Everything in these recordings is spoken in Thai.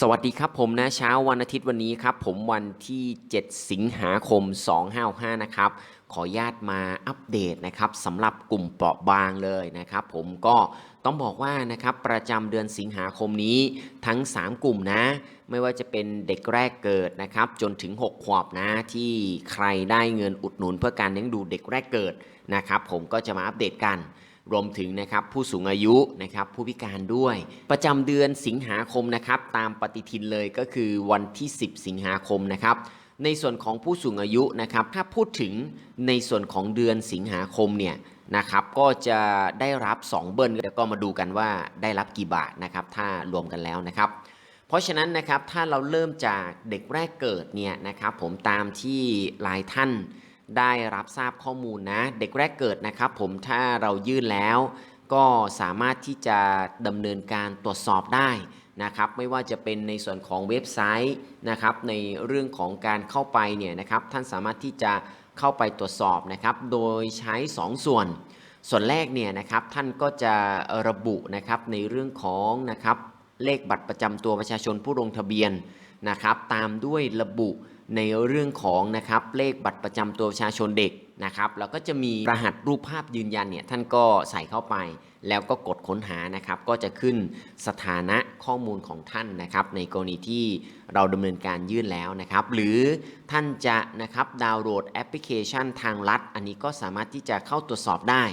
สวัสดีครับผมนะเช้าวันอาทิตย์วันนี้ครับ ผมวันที่ 7 สิงหาคม 255 นะครับ ขอญาตมาอัปเดตนะครับสำหรับกลุ่มเปราะบางเลยนะครับ ผมก็ต้องบอกว่านะครับประจำเดือนสิงหาคมนี้ทั้ง 3 กลุ่มนะ ไม่ว่าจะเป็นเด็กแรกเกิดนะครับ จนถึง 6 ขวบนะที่ใครได้เงินอุดหนุนเพื่อการเลี้ยงดูเด็กแรกเกิดนะครับ ผมก็จะมาอัปเดตกัน รวมถึงนะครับผู้สูงอายุนะครับผู้พิการด้วย ประจำเดือนสิงหาคมนะครับตามปฏิทินเลยก็คือวันที่ 10 สิงหาคมนะครับในส่วนของผู้สูงอายุนะครับถ้าพูดถึงในส่วนของเดือนสิงหาคมเนี่ยนะครับก็จะได้รับ 2 เบิ้ลแล้วก็มาดูกันว่าได้รับกี่บาทนะครับถ้ารวมกันแล้วนะครับ เพราะฉะนั้นนะครับถ้าเราเริ่มจากเด็กแรกเกิดเนี่ยนะครับผมตามที่หลายท่าน ได้รับทราบข้อมูลนะเด็กแรกเกิดนะครับ ผมถ้าเรายื่นแล้ว ก็สามารถที่จะดำเนินการตรวจสอบได้นะครับไม่ว่าจะเป็นในส่วนของเว็บไซต์นะครับในเรื่องของการเข้าไปเนี่ยนะครับท่านสามารถที่จะเข้าไปตรวจสอบนะครับโดยใช้ 2 ส่วน ส่วนแรกเนี่ยนะครับท่านก็จะระบุนะครับในเรื่องของนะครับเลขบัตรประจำตัวประชาชนผู้ลงทะเบียนนะครับตามด้วยระบุ ในเรื่องของนะครับเลขบัตรประจำตัวประชาชนเด็กนะครับแล้วก็จะมีรหัสรูปภาพยืนยันเนี่ยท่านก็ใส่เข้าไป แล้วก็กดค้นหานะครับก็จะขึ้นสถานะข้อมูลของท่านนะครับในกรณีที่เราดำเนินการยื่นแล้วนะครับ หรือท่านจะนะครับดาวน์โหลดแอปพลิเคชันทางลัด อันนี้ก็สามารถที่จะเข้าตรวจสอบได้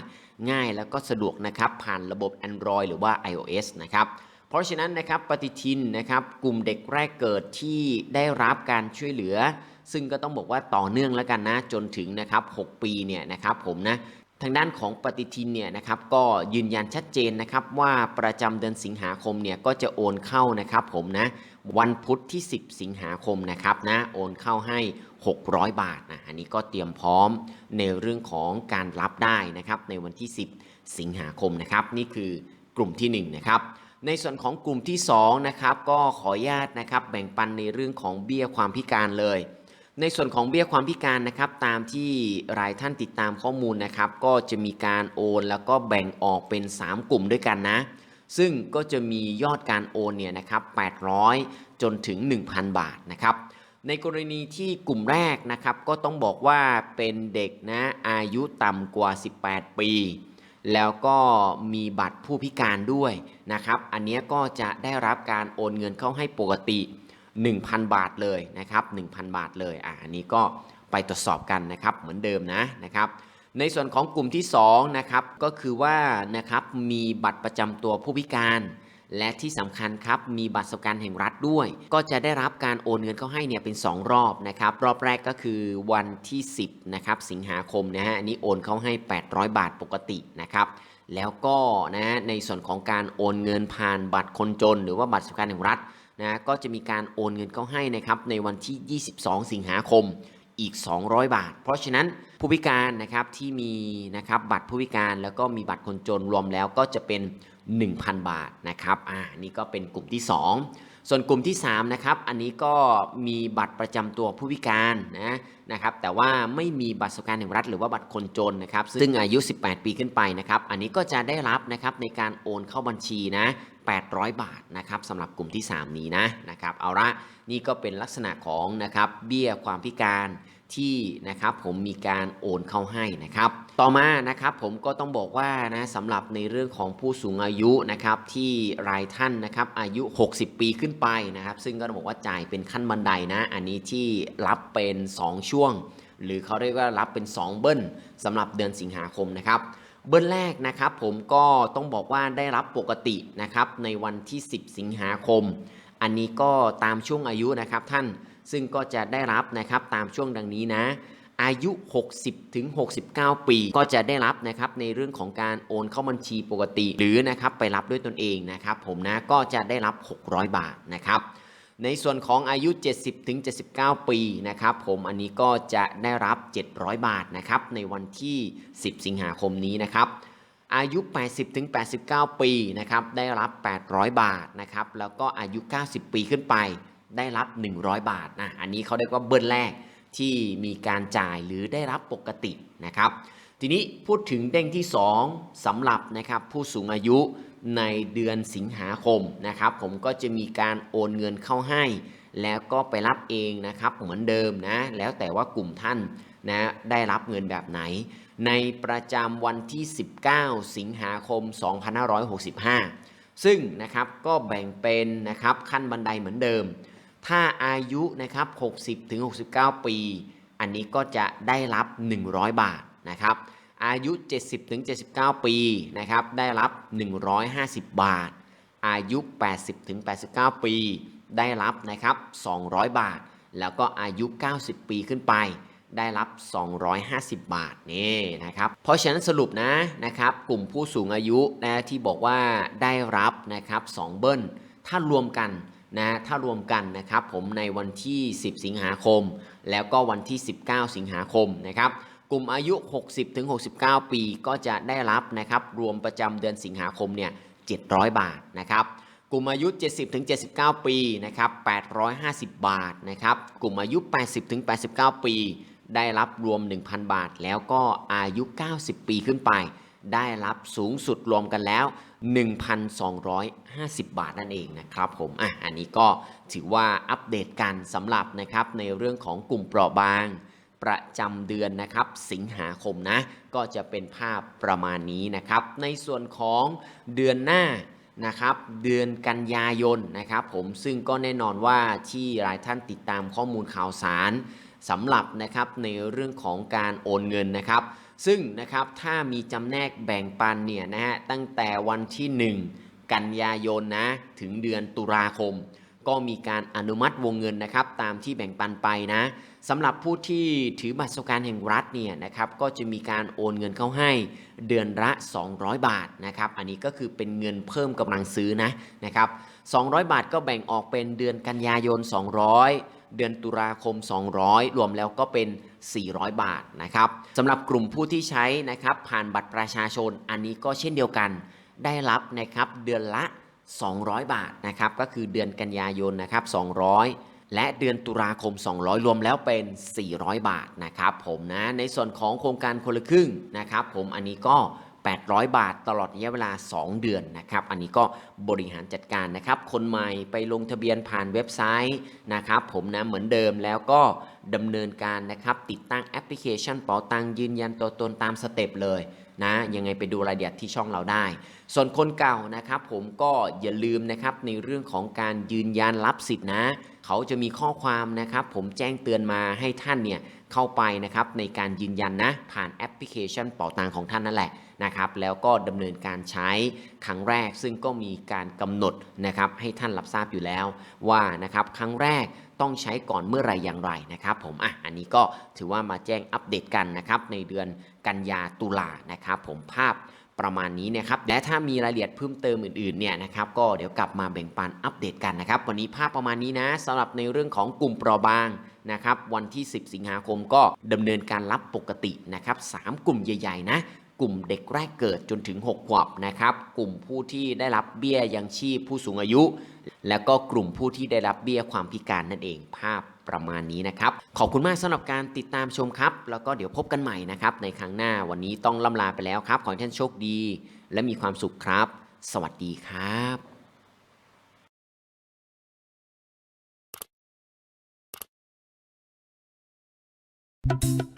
ง่ายแล้วก็สะดวกนะครับผ่านระบบ Android หรือว่า iOS นะครับ เพราะฉะนั้นนะครับปฏิทินนะครับกลุ่มเด็กแรกเกิดที่ได้รับการช่วยเหลือ ซึ่งก็ต้องบอกว่าต่อเนื่องแล้วกันนะจนถึงนะครับ6ปีเนี่ยนะครับผมนะทางด้านของปฏิทินเนี่ยนะครับก็ยืนยันชัดเจนนะครับว่าประจำเดือนสิงหาคมเนี่ยก็จะโอนเข้านะครับผมนะวันพุธที่ 10 สิงหาคมนะครับนะโอนเข้าให้ 600 บาทนะอันนี้ก็เตรียมพร้อมในเรื่องของการรับได้นะครับในวันที่ 10 สิงหาคมนะครับนี่คือกลุ่มที่1นะครับ ในส่วนของกลุ่มที่2นะครับก็ขออนุญาตนะครับแบ่งปันในเรื่องของเบี้ยความพิการเลย ในส่วนของเบี้ยความพิการนะครับตามที่รายท่านติดตามข้อมูลนะครับก็จะมีการโอนแล้วก็แบ่งออกเป็น 3 กลุ่มด้วยกันนะ ซึ่งก็จะมียอดการโอนเนี่ยนะครับ800 จนถึง 1,000 บาทนะครับในกรณีที่กลุ่มแรกนะครับก็ต้องบอกว่าเป็นเด็กนะอายุต่ำกว่า 18 ปี แล้วก็มีบัตรผู้พิการด้วยนะครับ อันนี้ก็จะได้รับการโอนเงินเข้าให้ปกติ 1,000 บาทเลยนะครับ1,000 บาทเลยอ่าอันนี้ก็ไปตรวจสอบกันนะครับเหมือนเดิมนะนะครับ ในส่วนของกลุ่มที่2นะครับก็คือว่านะครับมีบัตรประจำตัวผู้พิการ และที่สำคัญครับมีบัตรสวัสดิการแห่งรัฐด้วย ก็จะได้รับการโอนเงินเข้าให้เนี่ยเป็น 2 รอบนะครับรอบแรกก็คือวันที่ 10นะครับสิงหาคมนะฮะอันนี้โอนเข้าให้ 800 บาทปกตินะครับแล้วก็นะในส่วนของการโอนเงินผ่านบัตรคนจน หรือว่าบัตรสวัสดิการแห่งรัฐนะก็จะมีการโอนเงินเข้าให้นะครับในวันที่ 22 สิงหาคมอีก 200 บาท เพราะฉะนั้นผู้พิการนะครับที่มีนะครับบัตรผู้พิการแล้วก็มีบัตรคนจนรวมแล้วก็จะเป็น 1,000 บาทนะครับอ่านี่ก็เป็นกลุ่มที่ 2 ส่วนกลุ่มที่3นะครับอันนี้ก็มีบัตรประจำตัวผู้พิการนะนะครับแต่ว่าไม่มีบัตรสวัสดิการแห่งรัฐ หรือว่าบัตรคนจนนะครับซึ่งอายุ 18 ปีขึ้นไปนะครับอันนี้ก็จะได้รับนะครับในการโอนเข้าบัญชีนะ800 บาทนะครับสำหรับกลุ่มที่ 3 นี้นะนะครับเอาละนี่ก็เป็นลักษณะของนะครับเบี้ยความพิการ ที่นะครับผมมีการโอนเข้าให้นะครับ ต่อมานะครับผมก็ต้องบอกว่านะสำหรับในเรื่องของผู้สูงอายุนะครับที่รายท่านนะครับอายุ 60 ปีขึ้นไปนะครับ ซึ่งก็ต้องบอกว่าจ่ายเป็นขั้นบันไดนะ อันนี้ที่รับเป็น 2 ช่วง หรือเขาเรียกว่ารับเป็น 2 เบิ้ลสำหรับเดือนสิงหาคมนะครับเบิ้ลแรกนะครับผมก็ต้องบอกว่าได้รับปกตินะครับในวันที่ 10 สิงหาคม อันนี้ก็ตามช่วงอายุนะครับท่าน ซึ่งก็จะได้รับนะครับตามช่วงดังนี้นะอายุ 60 ถึง 69 ปี ก็จะได้รับนะครับในเรื่องของการโอนเข้าบัญชีปกติ หรือนะครับไปรับด้วยตนเองนะครับผมนะก็จะได้รับ 600 บาทนะครับ ในส่วนของอายุ 70 ถึง 79 ปีนะครับผมอันนี้ก็จะได้รับ 700 บาทนะครับในวันที่ 10 สิงหาคมนี้นะครับ อายุ 80 ถึง 89 ปีนะครับได้รับ 800 บาทนะครับแล้วก็อายุ 90 ปีขึ้นไป ได้รับ 100 บาทนะอันนี้เขาเรียกว่าเบิ้ลแรกที่มีการจ่ายหรือได้รับปกตินะครับ ทีนี้พูดถึงเด้งที่ 2สำหรับนะครับผู้สูงอายุในเดือนสิงหาคมนะครับ ผมก็จะมีการโอนเงินเข้าให้ แล้วก็ไปรับเองนะครับเหมือนเดิมนะแล้วแต่ว่ากลุ่มท่านนะได้รับเงินแบบไหน ในประจำวันที่ 19 สิงหาคม 2565 ซึ่งนะครับก็แบ่งเป็นนะครับขั้นบันไดเหมือนเดิม ถ้าอายุนะครับ60ถึง69 ปี อันนี้ก็จะได้รับ 100 บาทนะครับ อายุ 70ถึง79 ปีนะครับได้รับ 150 บาท อายุ 80ถึง89 ปี ได้รับนะครับ200 บาท แล้วก็อายุ 90 ปีขึ้นไปได้รับ 250 บาทนี่นะครับ เพราะฉะนั้นสรุปนะนะครับกลุ่มผู้สูงอายุนะที่บอกว่าได้รับนะครับ2เบิ้ลถ้ารวมกัน นะถ้ารวมกันนะครับผมในวันที่ 10 สิงหาคม แล้วก็วันที่ 19 สิงหาคมนะครับกลุ่มอายุ 60ถึง69 ปีก็จะได้รับนะครับรวมประจำเดือนสิงหาคมเนี่ย700 บาทนะครับกลุ่มอายุ 70ถึง79 ปีนะครับ850 บาทนะครับกลุ่มอายุ 80ถึง89 ปี ได้รับรวม 1,000 บาท แล้วก็อายุ 90 ปีขึ้นไป ได้รับสูงสุดรวมกันแล้ว 1,250 บาทนั่นเองนะครับผมอะอันนี้ก็ถือว่าอัปเดตกันสำหรับนะครับในเรื่องของกลุ่มเปราะบางประจำเดือนนะครับสิงหาคมนะ ก็จะเป็นภาพประมาณนี้นะครับ ในส่วนของเดือนหน้านะครับเดือนกันยายนนะครับผมซึ่งก็แน่นอนว่าที่หลายท่านติดตามข้อมูลข่าวสารสำหรับนะครับในเรื่องของการโอนเงินนะครับ ซึ่งนะครับถ้ามีจำแนกแบ่งปันเนี่ยนะฮะตั้งแต่วันที่ 1 กันยายนนะถึงเดือนตุลาคม ก็มีการอนุมัติวงเงินนะครับตามที่แบ่งปันไปนะสำหรับผู้ที่ถือบัตรสวัสดิการแห่งรัฐเนี่ยนะครับก็จะมีการโอนเงินเข้าให้เดือนละ 200 บาทนะครับอันนี้ก็คือเป็นเงินเพิ่มกำลังซื้อนะนะครับ200 บาทก็แบ่งออกเป็นเดือนกันยายน 200 เดือนตุลาคม 200 รวมแล้วก็เป็น 400 บาทนะครับสำหรับกลุ่มผู้ที่ใช้นะครับผ่านบัตรประชาชนอันนี้ก็เช่นเดียวกัน ได้รับนะครับเดือนละ 200 บาทนะครับก็คือเดือนกันยายนนะครับ200 และเดือนตุลาคม 200 รวมแล้วเป็น 400 บาทนะครับผมนะในส่วนของโครงการคนละครึ่งนะครับผมอันนี้ก็ 800 บาทตลอดระยะเวลา 2 เดือนนะครับอันนี้ก็บริหารจัดการนะครับคนใหม่ไปลงทะเบียนผ่านเว็บไซต์นะครับผมนะเหมือนเดิมแล้วก็ดำเนินการนะครับติดตั้งแอปพลิเคชันเป๋าตังยืนยันตัวตนตามสเต็ปเลย นะยังไงไปดูรายละเอียดที่ช่องเราได้ ส่วนคนเก่านะครับ ผมก็อย่าลืมนะครับในเรื่องของการยืนยันรับสิทธินะ เขาจะมีข้อความนะครับ ผมแจ้งเตือนมาให้ท่านเนี่ยเข้าไปนะครับในการยืนยันนะ ผ่านแอปพลิเคชันเป๋าตังของท่านนั่นแหละนะครับ แล้วก็ดำเนินการใช้ครั้งแรก ซึ่งก็มีการกำหนดนะครับให้ท่านรับทราบอยู่แล้วว่านะครับครั้งแรก ต้องใช้ก่อนเมื่อไรอย่างไรนะครับผมอะอันนี้ก็ถือว่ามาแจ้งอัปเดตกันนะครับในเดือนกันยาตุลานะครับผมภาพประมาณนี้นะครับและถ้ามีรายละเอียดเพิ่มเติมอื่นๆเนี่ยนะครับก็เดี๋ยวกลับมาแบ่งปันอัปเดตกันนะครับ วันนี้ภาพประมาณนี้นะสำหรับในเรื่องของกลุ่มเปราะบางนะครับวันที่ 10 สิงหาคมก็ดำเนินการรับปกตินะครับ3กลุ่มใหญ่ๆนะ กลุ่มเด็กแรกเกิดจนถึง 6 ขวบนะครับ กลุ่มผู้ที่ได้รับเบี้ยยังชีพผู้สูงอายุ แล้วก็กลุ่มผู้ที่ได้รับเบี้ยความพิการนั่นเองภาพประมาณนี้นะครับ ขอบคุณมากสำหรับการติดตามชมครับ แล้วก็เดี๋ยวพบกันใหม่นะครับในครั้งหน้าวันนี้ต้องล่ำลาไปแล้วครับ ขอให้ท่านโชคดี และมีความสุขครับ สวัสดีครับ